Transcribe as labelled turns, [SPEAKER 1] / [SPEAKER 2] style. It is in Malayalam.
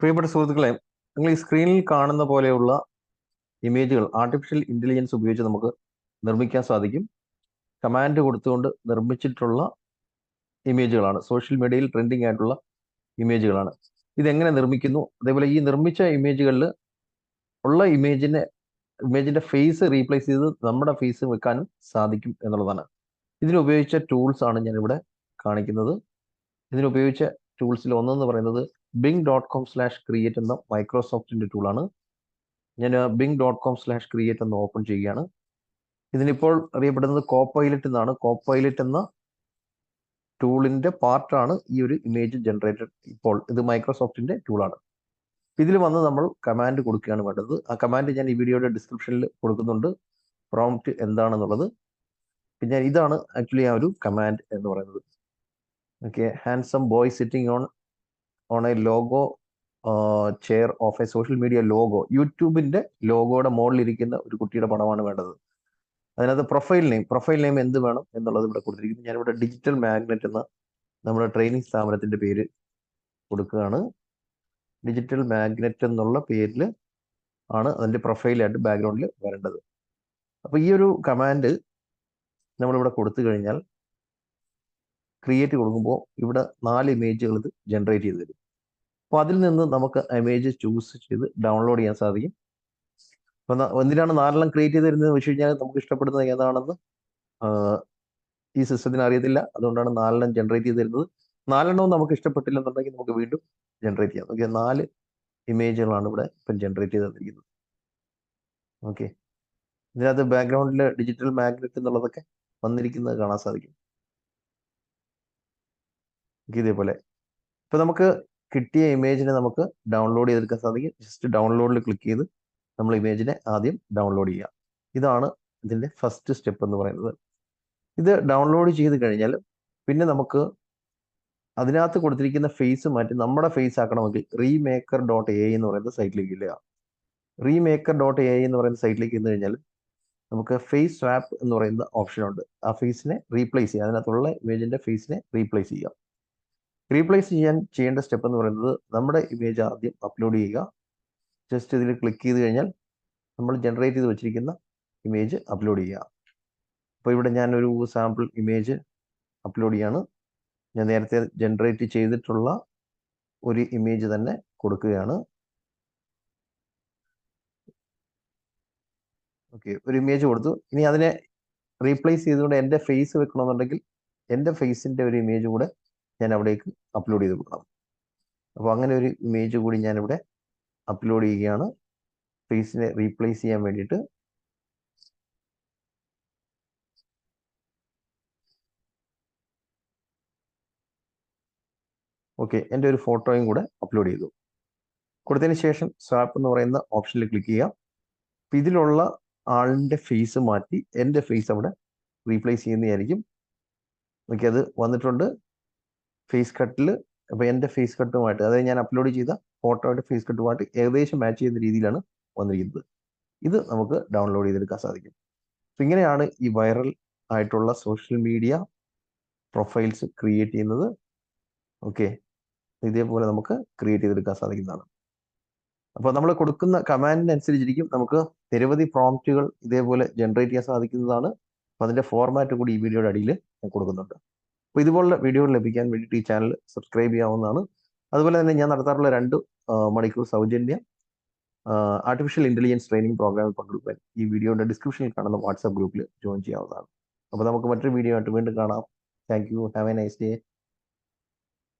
[SPEAKER 1] പ്രിയപ്പെട്ട സുഹൃത്തുക്കളെ നിങ്ങൾ ഈ സ്ക്രീനിൽ കാണുന്ന പോലെയുള്ള ഇമേജുകൾ ആർട്ടിഫിഷ്യൽ ഇന്റലിജൻസ് ഉപയോഗിച്ച് നമുക്ക് നിർമ്മിക്കാൻ സാധിക്കും. കമാൻഡ് കൊടുത്തുകൊണ്ട് നിർമ്മിച്ചിട്ടുള്ള ഇമേജുകളാണ് സോഷ്യൽ മീഡിയയിൽ ട്രെൻഡിങ് ആയിട്ടുള്ള ഇമേജുകളാണ് ഇതെങ്ങനെ നിർമ്മിക്കുന്നു? അതേപോലെ ഈ നിർമ്മിച്ച ഇമേജുകളിൽ ഉള്ള ഇമേജിനെ ഇമേജിന്റെ ഫേസ് റീപ്ലേസ് ചെയ്ത് നമ്മുടെ ഫേസ് വെക്കാനും സാധിക്കും എന്നുള്ളതാണ്. ഇതിനുപയോഗിച്ച ടൂൾസ് ആണ് ഞാനിവിടെ കാണിക്കുന്നത്. ഇതിനുപയോഗിച്ച ടൂൾസിൽ ഒന്നെന്ന് പറയുന്നത് Bing dot com slash create എന്ന മൈക്രോസോഫ്റ്റിന്റെ ടൂളാണ് ഞാൻ Bing dot com slash create എന്ന് ഓപ്പൺ ചെയ്യുകയാണ്. ഇതിനിപ്പോൾ അറിയപ്പെടുന്നത് കോപ്പൈലറ്റ് എന്നാണ്. കോപ്പൈലറ്റ് എന്ന ടൂളിന്റെ പാർട്ടാണ് ഈ ഒരു ഇമേജ് ജനറേറ്റഡ് ഇപ്പോൾ. ഇത് മൈക്രോസോഫ്റ്റിന്റെ ടൂളാണ് ഇതിൽ വന്ന് നമ്മൾ കമാൻഡ് കൊടുക്കുകയാണ് വേണ്ടത്. ആ കമാൻഡ് ഞാൻ ഈ വീഡിയോയുടെ ഡിസ്ക്രിപ്ഷനിൽ കൊടുക്കുന്നുണ്ട്. പ്രോംപ്റ്റ് എന്താണെന്നുള്ളത്. പിന്നെ ഇതാണ് ആക്ച്വലി ആ ഒരു കമാൻഡ് എന്ന് പറയുന്നത്. Okay handsome boy sitting on on a logo chair of a social media logo യൂട്യൂബിന്റെ ലോഗോയുടെ മുകളിലിരിക്കുന്ന ഒരു കുട്ടിയുടെ പടമാണ് വേണ്ടത്. അതിനകത്ത് പ്രൊഫൈൽ നെയിം പ്രൊഫൈൽ നെയിം എന്ത് വേണം എന്നുള്ളത് ഇവിടെ കൊടുത്തിരിക്കുന്നു. ഞാനിവിടെ ഡിജിറ്റൽ മാഗ്നറ്റ് എന്ന നമ്മുടെ ട്രെയിനിങ് സ്ഥാപനത്തിന്റെ പേര് കൊടുക്കുകയാണ്. ഡിജിറ്റൽ മാഗ്നറ്റ് എന്നുള്ള പേരിൽ ആണ് അതിന്റെ പ്രൊഫൈലായിട്ട് ബാക്ക്ഗ്രൗണ്ടിൽ വരേണ്ടത്. അപ്പോൾ ഈ ഒരു കമാൻഡ് നമ്മളിവിടെ കൊടുത്തു കഴിഞ്ഞാൽ ക്രിയേറ്റ് കൊടുക്കുമ്പോൾ ഇവിടെ നാല് ഇമേജുകൾ ഇത് ജനറേറ്റ് ചെയ്ത് തരും. അപ്പോൾ അതിൽ നിന്ന് നമുക്ക് ഇമേജ് ചൂസ് ചെയ്ത് ഡൗൺലോഡ് ചെയ്യാൻ സാധിക്കും. അപ്പം എന്തിനാണ് നാലെണ്ണം ക്രിയേറ്റ് ചെയ്ത് തരുന്നത് വെച്ച് കഴിഞ്ഞാൽ നമുക്ക് ഇഷ്ടപ്പെടുന്നത് ഏതാണെന്ന് ഈ സിസ്റ്റത്തിന് അറിയത്തില്ല. അതുകൊണ്ടാണ് നാലെണ്ണം ജനറേറ്റ് ചെയ്ത് തരുന്നത്. നാലെണ്ണവും നമുക്ക് ഇഷ്ടപ്പെട്ടില്ല എന്നുണ്ടെങ്കിൽ നമുക്ക് വീണ്ടും ജനറേറ്റ് ചെയ്യാം. ഓക്കെ നാല് ഇമേജുകളാണ് ഇവിടെ ഇപ്പം ജനറേറ്റ് ചെയ്ത് തന്നിരിക്കുന്നത്. ഓക്കെ ഇതിനകത്ത് ബാക്ക്ഗ്രൗണ്ടിൽ ഡിജിറ്റൽ മാഗ്നറ്റ് എന്നുള്ളതൊക്കെ വന്നിരിക്കുന്നത് കാണാൻ സാധിക്കും. ഇതേപോലെ ഇപ്പൊ നമുക്ക് കിട്ടിയ ഇമേജിനെ നമുക്ക് ഡൗൺലോഡ് ചെയ്തെടുക്കാൻ സാധിക്കും. ജസ്റ്റ് ഡൗൺലോഡിൽ ക്ലിക്ക് ചെയ്ത് നമ്മൾ ഇമേജിനെ ആദ്യം ഡൗൺലോഡ് ചെയ്യുക ഇതാണ് ഇതിന്റെ ഫസ്റ്റ് സ്റ്റെപ്പ് എന്ന് പറയുന്നത്. ഇത് ഡൗൺലോഡ് ചെയ്ത് കഴിഞ്ഞാൽ പിന്നെ നമുക്ക് അതിനകത്ത് കൊടുത്തിരിക്കുന്ന ഫേസ് മാറ്റി നമ്മുടെ ഫേസ് ആക്കണമെങ്കിൽ റീമേക്കർ ഡോട്ട് എ എന്ന് പറയുന്ന സൈറ്റിലേക്ക് ഇല്ല റീമേക്കർ ഡോട്ട് എ എന്ന് പറയുന്ന സൈറ്റിലേക്ക് ഇന്ന് കഴിഞ്ഞാൽ നമുക്ക് ഫേസ് സ്വാപ്പ് എന്ന് പറയുന്ന ഓപ്ഷൻ ഉണ്ട്. ആ ഫേസിനെ റീപ്ലേസ് ചെയ്യാം. അതിനകത്തുള്ള ഇമേജിന്റെ ഫേസിനെ റീപ്ലേസ് ചെയ്യുക റീപ്ലേസ് ചെയ്യാൻ ചെയ്യേണ്ട സ്റ്റെപ്പ് എന്ന് പറയുന്നത് നമ്മുടെ ഇമേജ് ആദ്യം അപ്ലോഡ് ചെയ്യുക. ജസ്റ്റ് ഇതിൽ ക്ലിക്ക് ചെയ്ത് കഴിഞ്ഞാൽ നമ്മൾ ജനറേറ്റ് ചെയ്ത് വെച്ചിരിക്കുന്ന ഇമേജ് അപ്ലോഡ് ചെയ്യുക. അപ്പോൾ ഇവിടെ ഞാനൊരു സാമ്പിൾ ഇമേജ് അപ്ലോഡ് ചെയ്യാണ്. ഞാൻ നേരത്തെ ജനറേറ്റ് ചെയ്തിട്ടുള്ള ഒരു ഇമേജ് തന്നെ കൊടുക്കുകയാണ്. ഓക്കെ ഒരു ഇമേജ് കൊടുത്തു. ഇനി അതിനെ റീപ്ലേസ് ചെയ്തുകൊണ്ട് എന്റെ ഫേസ് വെക്കണമെന്നുണ്ടെങ്കിൽ എന്റെ ഫേസിന്റെ ഒരു ഇമേജ് കൂടെ ഞാൻ അവിടേക്ക് അപ്ലോഡ് ചെയ്ത് കൊടുക്കണം അപ്പോൾ അങ്ങനെ ഒരു ഇമേജ് കൂടി ഞാനിവിടെ അപ്ലോഡ് ചെയ്യുകയാണ്. ഫേസിനെ റീപ്ലേസ് ചെയ്യാൻ വേണ്ടിയിട്ട്. ഓക്കെ എന്റെ ഒരു ഫോട്ടോയും കൂടെ അപ്ലോഡ് ചെയ്തു. കൊടുത്തതിന് ശേഷം സ്വാപ്പ് എന്ന് പറയുന്ന ഓപ്ഷനിൽ ക്ലിക്ക് ചെയ്യാം. അപ്പം ഇതിലുള്ള ആളിന്റെ ഫേസ് മാറ്റി എന്റെ ഫേസ് അവിടെ റീപ്ലേസ് ചെയ്യുന്നതായിരിക്കും. ഓക്കെ അത് വന്നിട്ടുണ്ട്. ഫേസ് കട്ടിൽ അപ്പോൾ എന്റെ ഫേസ് കട്ടുമായിട്ട് അതായത് ഞാൻ അപ്ലോഡ് ചെയ്ത ഫോട്ടോയുടെ ഫേസ് കട്ടുമായിട്ട് ഏകദേശം മാച്ച് ചെയ്യുന്ന രീതിയിലാണ് വന്നിരിക്കുന്നത്. ഇത് നമുക്ക് ഡൗൺലോഡ് ചെയ്തെടുക്കാൻ സാധിക്കും. അപ്പം ഇങ്ങനെയാണ് ഈ വൈറൽ ആയിട്ടുള്ള സോഷ്യൽ മീഡിയ പ്രൊഫൈൽസ് ക്രിയേറ്റ് ചെയ്യുന്നത്. ഓക്കെ ഇതേപോലെ നമുക്ക് ക്രിയേറ്റ് ചെയ്തെടുക്കാൻ സാധിക്കുന്നതാണ്. അപ്പോൾ നമ്മൾ കൊടുക്കുന്ന കമാൻഡിനനുസരിച്ചിരിക്കും നമുക്ക് നിരവധി പ്രോംപ്റ്റുകൾ ഇതേപോലെ ജനറേറ്റ് ചെയ്യാൻ സാധിക്കുന്നതാണ്. അപ്പോൾ അതിന്റെ ഫോർമാറ്റ് കൂടി ഈ വീഡിയോയുടെ അടിയിൽ ഞാൻ കൊടുക്കുന്നുണ്ട്. അപ്പോൾ ഇതുപോലുള്ള വീഡിയോകൾ ലഭിക്കാൻ വേണ്ടിയിട്ട് ഈ ചാനൽ സബ്സ്ക്രൈബ് ചെയ്യാവുന്നതാണ്. അതുപോലെ തന്നെ ഞാൻ നടത്താറുള്ള രണ്ട് മണിക്കൂർ സൗജന്യ ആർട്ടിഫിഷ്യൽ ഇന്റലിജൻസ് ട്രെയിനിങ് പ്രോഗ്രാമിൽ പങ്കെടുക്കാൻ ഈ വീഡിയോയുടെ ഡിസ്ക്രിപ്ഷനിൽ കാണുന്ന വാട്സാപ്പ് ഗ്രൂപ്പിൽ ജോയിൻ ചെയ്യാവുന്നതാണ്. അപ്പോൾ നമുക്ക് മറ്റൊരു വീഡിയോ ആയിട്ട് വീണ്ടും കാണാം. Thank you have a nice day